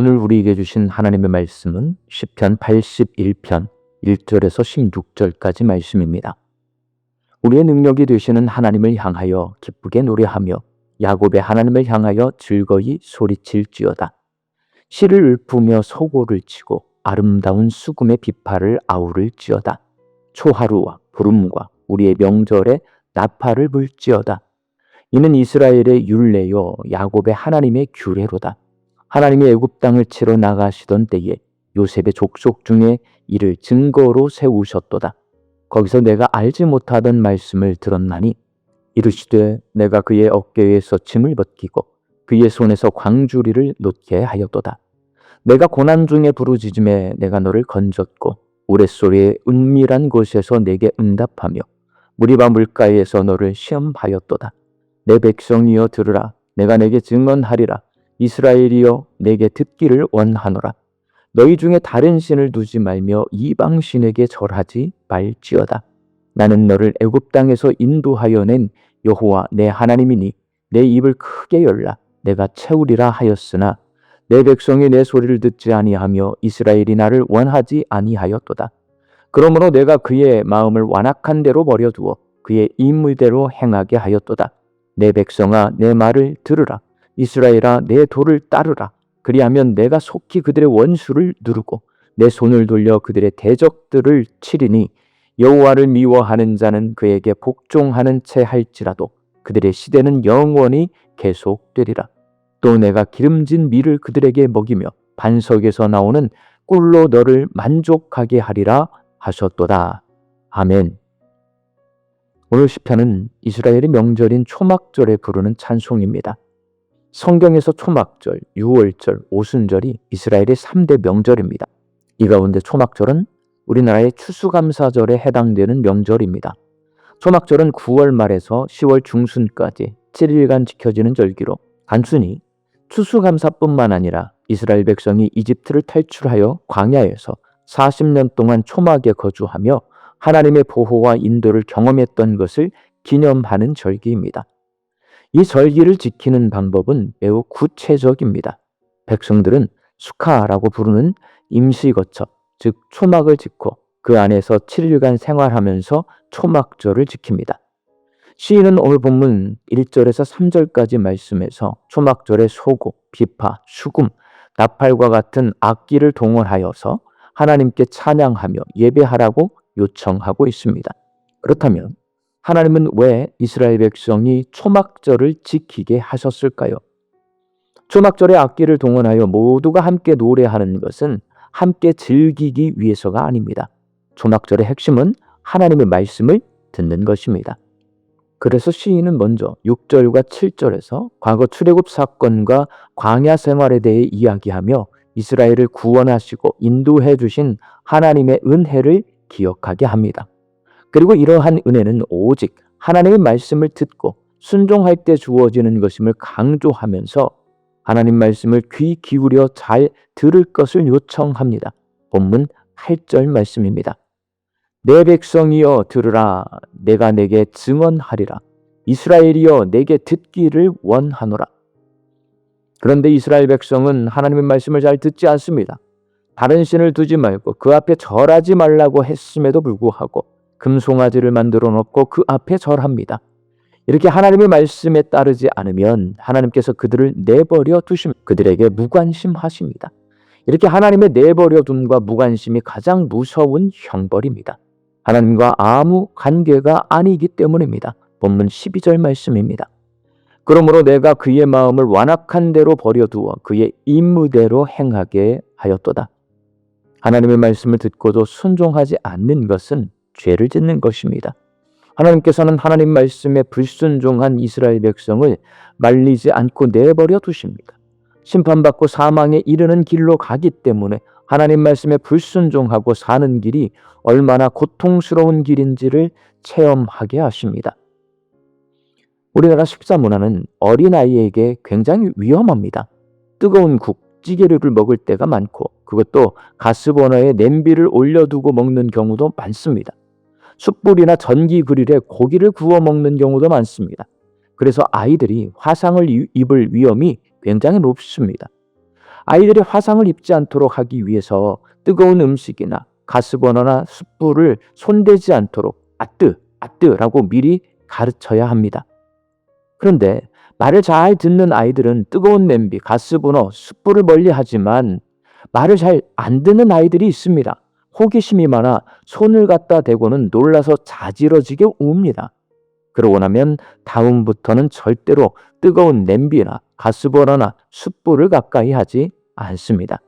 오늘 우리에게 주신 하나님의 말씀은 시편 81편 1절에서 16절까지 말씀입니다. 우리의 능력이 되시는 하나님을 향하여 기쁘게 노래하며 야곱의 하나님을 향하여 즐거이 소리칠지어다. 시를 읊으며 소고를 치고 아름다운 수금의 비파를 아우를지어다. 초하루와 부름과 우리의 명절에 나팔을 불지어다. 이는 이스라엘의 율례요 야곱의 하나님의 규례로다. 하나님이 애굽 땅을 치러 나가시던 때에 요셉의 족속 중에 이를 증거로 세우셨도다. 거기서 내가 알지 못하던 말씀을 들었나니 이르시되 내가 그의 어깨에서 짐을 벗기고 그의 손에서 광주리를 놓게 하였도다. 내가 고난 중에 부르짖음에 내가 너를 건졌고 우레소리의 은밀한 곳에서 내게 응답하며 무리바 물가에서 너를 시험하였도다. 내 백성이여 들으라 내가 내게 증언하리라 이스라엘이여 내게 듣기를 원하노라. 너희 중에 다른 신을 두지 말며 이방 신에게 절하지 말지어다. 나는 너를 애굽 땅에서 인도하여 낸 여호와 내 하나님이니 내 입을 크게 열라. 내가 채우리라 하였으나 내 백성이 내 소리를 듣지 아니하며 이스라엘이 나를 원하지 아니하였도다. 그러므로 내가 그의 마음을 완악한 대로 버려두어 그의 인물대로 행하게 하였도다. 내 백성아 내 말을 들으라 이스라엘아 내 도를 따르라. 그리하면 내가 속히 그들의 원수를 누르고 내 손을 돌려 그들의 대적들을 치리니 여호와를 미워하는 자는 그에게 복종하는 채 할지라도 그들의 시대는 영원히 계속되리라. 또 내가 기름진 밀을 그들에게 먹이며 반석에서 나오는 꿀로 너를 만족하게 하리라 하셨도다. 아멘. 오늘 시편은 이스라엘의 명절인 초막절에 부르는 찬송입니다. 성경에서 초막절, 유월절, 오순절이 이스라엘의 3대 명절입니다. 이 가운데 초막절은 우리나라의 추수감사절에 해당되는 명절입니다. 초막절은 9월 말에서 10월 중순까지 7일간 지켜지는 절기로 단순히 추수감사뿐만 아니라 이스라엘 백성이 이집트를 탈출하여 광야에서 40년 동안 초막에 거주하며 하나님의 보호와 인도를 경험했던 것을 기념하는 절기입니다. 이 절기를 지키는 방법은 매우 구체적입니다. 백성들은 수카라고 부르는 임시거처, 즉 초막을 짓고 그 안에서 7일간 생활하면서 초막절을 지킵니다. 시인은 오늘 본문 1절에서 3절까지 말씀에서 초막절의 소고, 비파, 수금, 나팔과 같은 악기를 동원하여서 하나님께 찬양하며 예배하라고 요청하고 있습니다. 그렇다면 하나님은 왜 이스라엘 백성이 초막절을 지키게 하셨을까요? 초막절의 악기를 동원하여 모두가 함께 노래하는 것은 함께 즐기기 위해서가 아닙니다. 초막절의 핵심은 하나님의 말씀을 듣는 것입니다. 그래서 시인은 먼저 6절과 7절에서 과거 출애굽 사건과 광야 생활에 대해 이야기하며 이스라엘을 구원하시고 인도해 주신 하나님의 은혜를 기억하게 합니다. 그리고 이러한 은혜는 오직 하나님의 말씀을 듣고 순종할 때 주어지는 것임을 강조하면서 하나님 말씀을 귀 기울여 잘 들을 것을 요청합니다. 본문 8절 말씀입니다. 내 백성이여 들으라 내가 내게 증언하리라 이스라엘이여 내게 듣기를 원하노라. 그런데 이스라엘 백성은 하나님의 말씀을 잘 듣지 않습니다. 다른 신을 두지 말고 그 앞에 절하지 말라고 했음에도 불구하고 금송아지를 만들어 놓고 그 앞에 절합니다. 이렇게 하나님의 말씀에 따르지 않으면 하나님께서 그들을 내버려 두심 그들에게 무관심하십니다. 이렇게 하나님의 내버려 둠과 무관심이 가장 무서운 형벌입니다. 하나님과 아무 관계가 아니기 때문입니다. 본문 12절 말씀입니다. 그러므로 내가 그의 마음을 완악한 대로 버려두어 그의 임무대로 행하게 하였도다. 하나님의 말씀을 듣고도 순종하지 않는 것은 죄를 짓는 것입니다. 하나님께서는 하나님 말씀에 불순종한 이스라엘 백성을 말리지 않고 내버려 두십니다. 심판받고 사망에 이르는 길로 가기 때문에 하나님 말씀에 불순종하고 사는 길이 얼마나 고통스러운 길인지를 체험하게 하십니다. 우리나라 식사 문화는 어린아이에게 굉장히 위험합니다. 뜨거운 국, 찌개류를 먹을 때가 많고 그것도 가스버너에 냄비를 올려두고 먹는 경우도 많습니다. 숯불이나 전기 그릴에 고기를 구워 먹는 경우도 많습니다. 그래서 아이들이 화상을 입을 위험이 굉장히 높습니다. 아이들이 화상을 입지 않도록 하기 위해서 뜨거운 음식이나 가스버너나 숯불을 손대지 않도록 아뜨, 아뜨라고 미리 가르쳐야 합니다. 그런데 말을 잘 듣는 아이들은 뜨거운 냄비, 가스버너, 숯불을 멀리 하지만 말을 잘 안 듣는 아이들이 있습니다. 호기심이 많아 손을 갖다 대고는 놀라서 자지러지게 웁니다. 그러고 나면 다음부터는 절대로 뜨거운 냄비나 가스버너나 숯불을 가까이 하지 않습니다.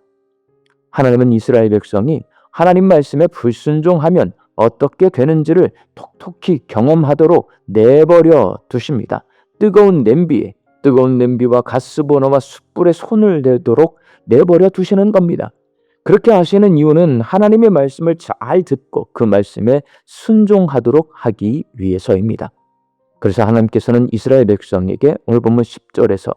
하나님은 이스라엘 백성이 하나님 말씀에 불순종하면 어떻게 되는지를 톡톡히 경험하도록 내버려 두십니다. 뜨거운 냄비에 뜨거운 냄비와 가스버너와 숯불에 손을 대도록 내버려 두시는 겁니다. 그렇게 하시는 이유는 하나님의 말씀을 잘 듣고 그 말씀에 순종하도록 하기 위해서입니다. 그래서 하나님께서는 이스라엘 백성에게 오늘 본문 10절에서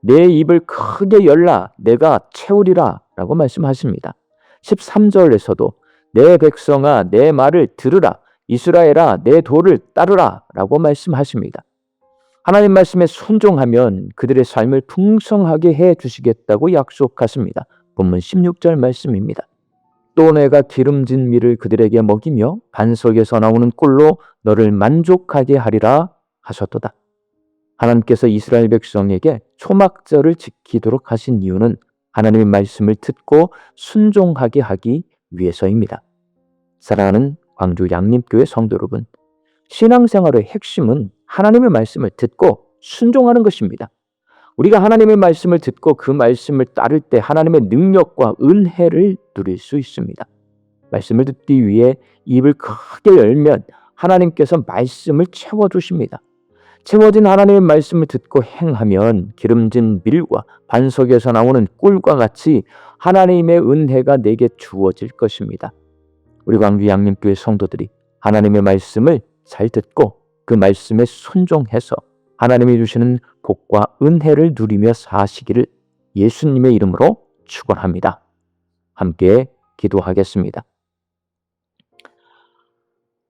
내 입을 크게 열라 내가 채우리라 라고 말씀하십니다. 13절에서도 내 백성아 내 말을 들으라 이스라엘아 내 도를 따르라 라고 말씀하십니다. 하나님 말씀에 순종하면 그들의 삶을 풍성하게 해 주시겠다고 약속하십니다. 본문 16절 말씀입니다. 또 내가 기름진 밀을 그들에게 먹이며 반석에서 나오는 꿀로 너를 만족하게 하리라 하셨도다. 하나님께서 이스라엘 백성에게 초막절을 지키도록 하신 이유는 하나님의 말씀을 듣고 순종하게 하기 위해서입니다. 사랑하는 광주 양림교회 성도 여러분, 신앙생활의 핵심은 하나님의 말씀을 듣고 순종하는 것입니다. 우리가 하나님의 말씀을 듣고 그 말씀을 따를 때 하나님의 능력과 은혜를 누릴 수 있습니다. 말씀을 듣기 위해 입을 크게 열면 하나님께서 말씀을 채워주십니다. 채워진 하나님의 말씀을 듣고 행하면 기름진 밀과 반석에서 나오는 꿀과 같이 하나님의 은혜가 내게 주어질 것입니다. 우리 광주 양림교회 성도들이 하나님의 말씀을 잘 듣고 그 말씀에 순종해서 하나님이 주시는 복과 은혜를 누리며 사시기를 예수님의 이름으로 축원합니다. 함께 기도하겠습니다.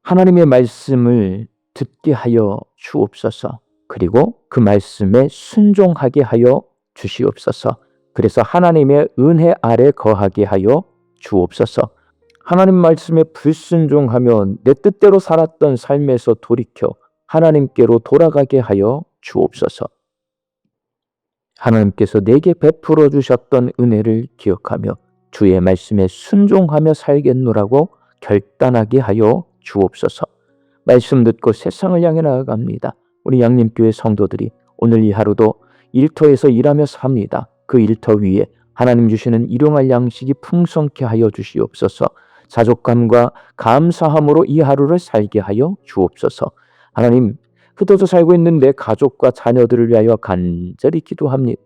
하나님의 말씀을 듣게 하여 주옵소서. 그리고 그 말씀에 순종하게 하여 주시옵소서. 그래서 하나님의 은혜 아래 거하게 하여 주옵소서. 하나님 말씀에 불순종하면 내 뜻대로 살았던 삶에서 돌이켜 하나님께로 돌아가게 하여 주옵소서. 하나님께서 내게 베풀어 주셨던 은혜를 기억하며 주의 말씀에 순종하며 살겠노라고 결단하게 하여 주옵소서. 말씀 듣고 세상을 향해 나아갑니다. 우리 양림교회 성도들이 오늘 이 하루도 일터에서 일하며 삽니다. 그 일터 위에 하나님 주시는 일용할 양식이 풍성케 하여 주시옵소서. 자족감과 감사함으로 이 하루를 살게 하여 주옵소서. 하나님, 흩어져 살고 있는 내 가족과 자녀들을 위하여 간절히 기도합니다.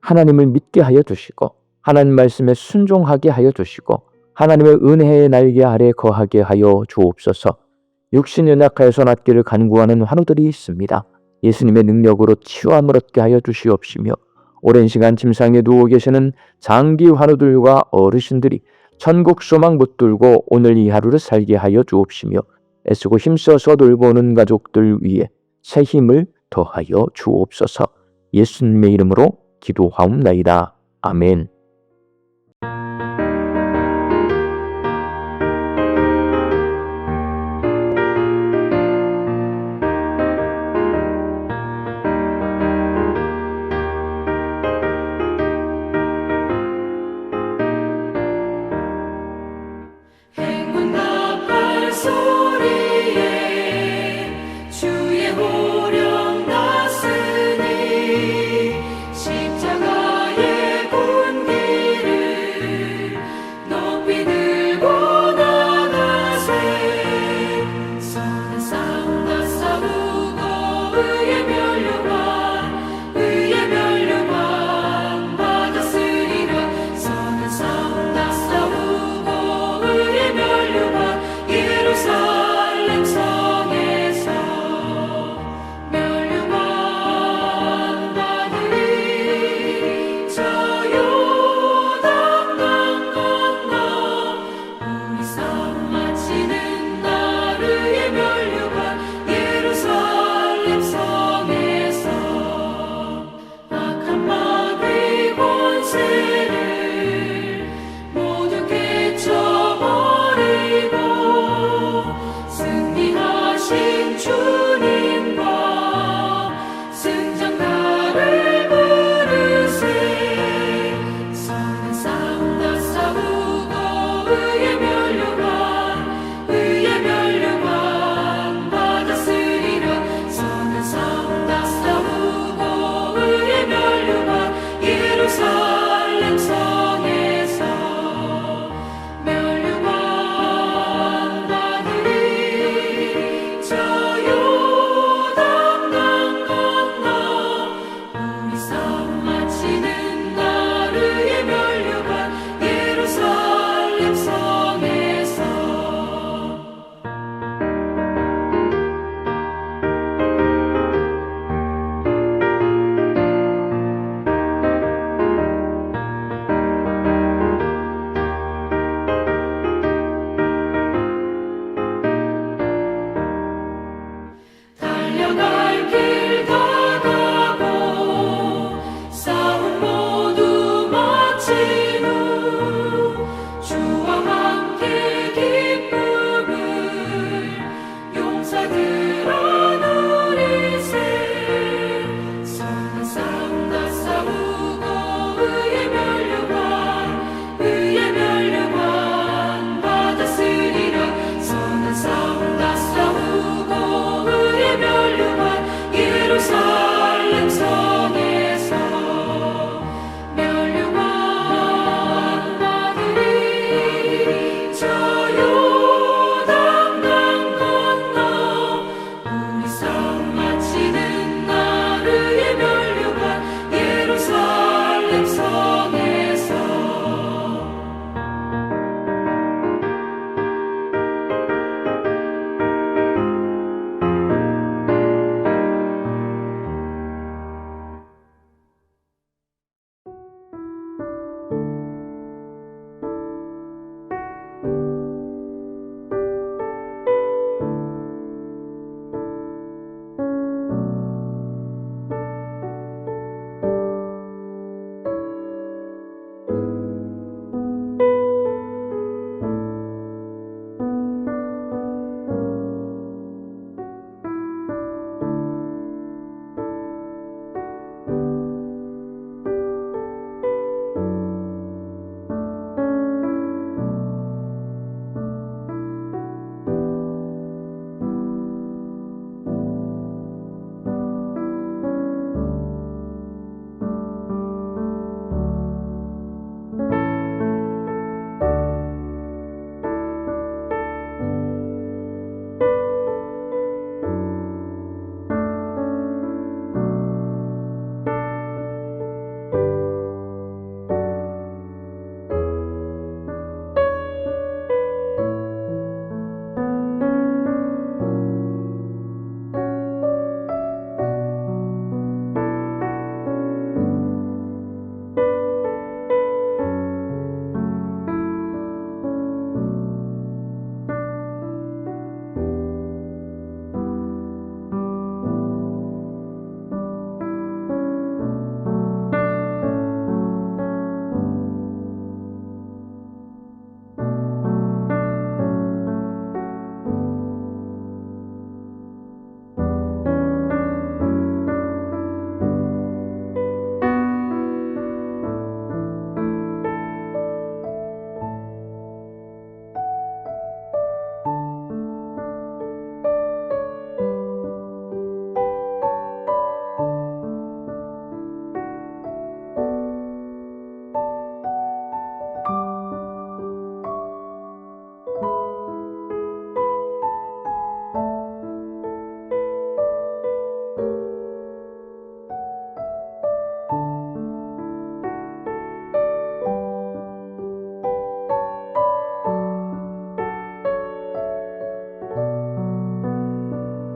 하나님을 믿게 하여 주시고 하나님 말씀에 순종하게 하여 주시고 하나님의 은혜의 날개 아래 거하게 하여 주옵소서. 육신 연약하여서 낫기를 간구하는 환우들이 있습니다. 예수님의 능력으로 치유함을 얻게 하여 주시옵시며 오랜 시간 침상에 누워 계시는 장기 환우들과 어르신들이 천국 소망 붙들고 오늘 이 하루를 살게 하여 주옵시며 애쓰고 힘써서 돌보는 가족들 위해 새 힘을 더하여 주옵소서 예수님의 이름으로 기도하옵나이다. 아멘.